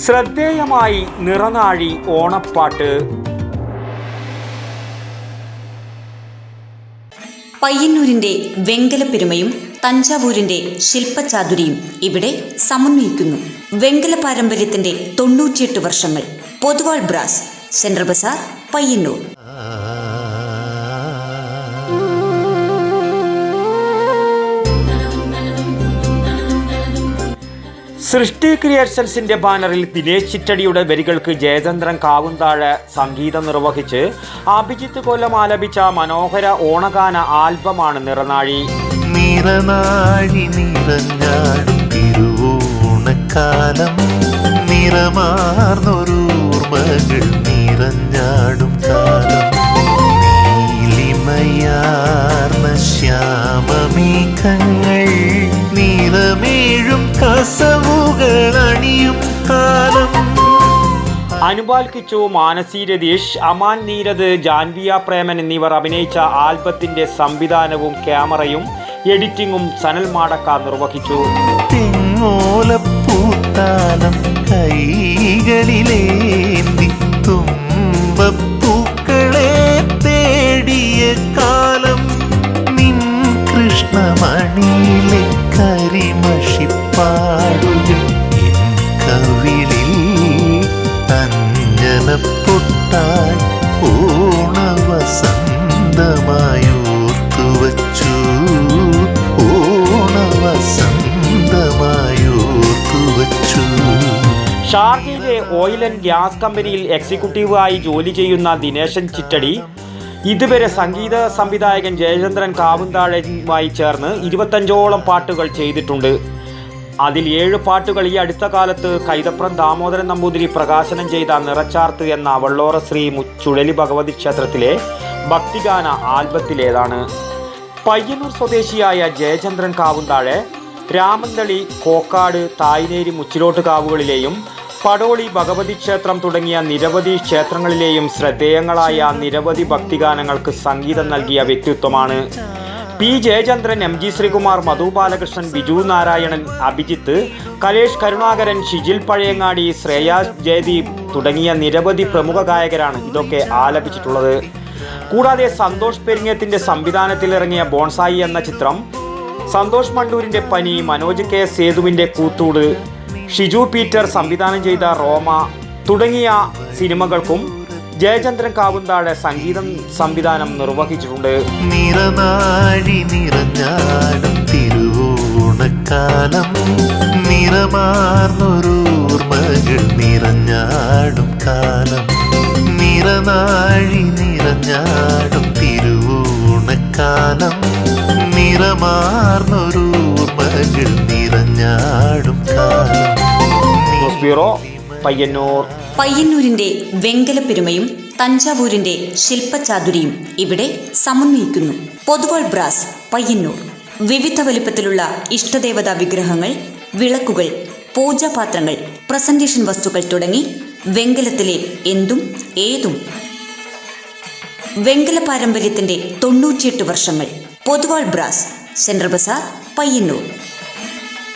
ശ്രദ്ധേയമായി നിറനാഴി ഓണപ്പാട്ട്. പയ്യന്നൂരിന്റെ വെങ്കലപ്പെരുമയും തഞ്ചാവൂരിന്റെ ശില്പചാതുരിയും ഇവിടെ സമന്വയിക്കുന്നു. വെങ്കല പാരമ്പര്യത്തിന്റെ തൊണ്ണൂറ്റിയെട്ട് വർഷങ്ങൾ. Poduval brass central bazaar Payyanur. Srishti ക്രിയേഷൻസിന്റെ ബാനറിൽ ദിനേശ് ചിറ്റടിയുടെ വരികൾക്ക് ജയചന്ദ്രൻ കാവുന്താഴ സംഗീതം നിർവഹിച്ച് അഭിജിത്ത് കൊല്ലം ആലപിച്ച മനോഹര ഓണഗാന ആൽബമാണ് നിറനാഴി. നിറനാഴി നിറഞ്ഞാടും തിരുവോണക്കാലം. നിറഞ്ഞാടും കാലം. നിറമേഴും കസ കാലം. അനുപാൽ കിച്ചു മാനസി രതീഷ് അമാൻ നീരദ് ജാൻവിയ പ്രേമൻ എന്നിവർ അഭിനയിച്ച ആൽബത്തിന്റെ സംവിധാനവും ക്യാമറയും എഡിറ്റിംഗും സനൽ മാടക്ക നിർവഹിച്ചു. തിങ്ങോലപ്പൂത്താലം കൈകളിലേന്തി ഷാർജയിലെ ഓയിൽ ആൻഡ് ഗ്യാസ് കമ്പനിയിൽ എക്സിക്യൂട്ടീവായി ജോലി ചെയ്യുന്ന ദിനേശൻ ചിറ്റടി ഇതുവരെ സംഗീത സംവിധായകൻ ജയചന്ദ്രൻ കാവുന്താഴയുമായി ചേർന്ന് ഇരുപത്തഞ്ചോളം പാട്ടുകൾ ചെയ്തിട്ടുണ്ട്. അതിൽ ഏഴ് പാട്ടുകൾ ഈ അടുത്ത കാലത്ത് കൈതപ്രം ദാമോദരൻ നമ്പൂതിരി പ്രകാശനം ചെയ്ത നിറച്ചാർത്ത് എന്ന വള്ളോറ ശ്രീ ചുഴലി ഭഗവതി ക്ഷേത്രത്തിലെ ഭക്തിഗാന ആൽബത്തിലേതാണ്. പയ്യന്നൂർ സ്വദേശിയായ ജയചന്ദ്രൻ കാവുന്താഴെ രാമന്തളി കോക്കാട് തായ്നേരി മുച്ചിലോട്ട് കാവുകളിലെയും പടോളി ഭഗവതി ക്ഷേത്രം തുടങ്ങിയ നിരവധി ക്ഷേത്രങ്ങളിലെയും ശ്രദ്ധേയങ്ങളായ നിരവധി ഭക്തിഗാനങ്ങൾക്ക് സംഗീതം നൽകിയ വ്യക്തിത്വമാണ്. P. Jayachandran M. G. Sreekumar Madhu Balakrishnan Biju Narayanan Abhijith Kalesh Karunakaran Shijil Pazhayangadi Shreyas Jayadeep തുടങ്ങിയ നിരവധി പ്രമുഖ ഗായകരാണ് ഇതൊക്കെ ആലപിച്ചിട്ടുള്ളത്. കൂടാതെ സന്തോഷ് പെരിങ്ങത്തിന്റെ സംവിധാനത്തിലിറങ്ങിയ ബോൺസായി എന്ന ചിത്രം സന്തോഷ് മണ്ടൂരിന്റെ പനി മനോജ് കെ സേതുവിന്റെ കൂത്തൂട് ഷിജു പീറ്റർ സംവിധാനം ചെയ്ത റോമ തുടങ്ങിയ സിനിമകൾക്കും ജയചന്ദ്രൻ കാവുന്താടെ സംഗീതം സംവിധാനം നിർവഹിച്ചിട്ടുണ്ട്. നിറനാഴി നിറഞ്ഞാടും തിരുവോണക്കാലം. നിറമാർന്നൊരൂർമകൾ നിറഞ്ഞാടും കാലം. നിറനാഴി നിറഞ്ഞാടും തിരുവോണക്കാലം. നിറമാർന്നൊരൂർമകൾ നിറഞ്ഞാടും കാലം. ന്യൂസ് ബ്യൂറോ പയ്യന്നൂർ പയ്യന്നൂരിന്റെ വെങ്കലപ്പെരുമയും തഞ്ചാവൂരിന്റെ ശില്പചാതുരിയും ഇവിടെ സമന്വയിക്കുന്നു. പൊതുവാൾ ബ്രാസ് പയ്യന്നൂർ. വിവിധ വലുപ്പത്തിലുള്ള ഇഷ്ടദേവതാ വിഗ്രഹങ്ങൾ വിളക്കുകൾ പൂജാപാത്രങ്ങൾ പ്രസന്റേഷൻ വസ്തുക്കൾ തുടങ്ങി വെങ്കലത്തിലെ എന്തും ഏതും. വെങ്കല പാരമ്പര്യത്തിന്റെ തൊണ്ണൂറ്റിയെട്ട് വർഷങ്ങൾ. Poduval brass central bazaar Payyanur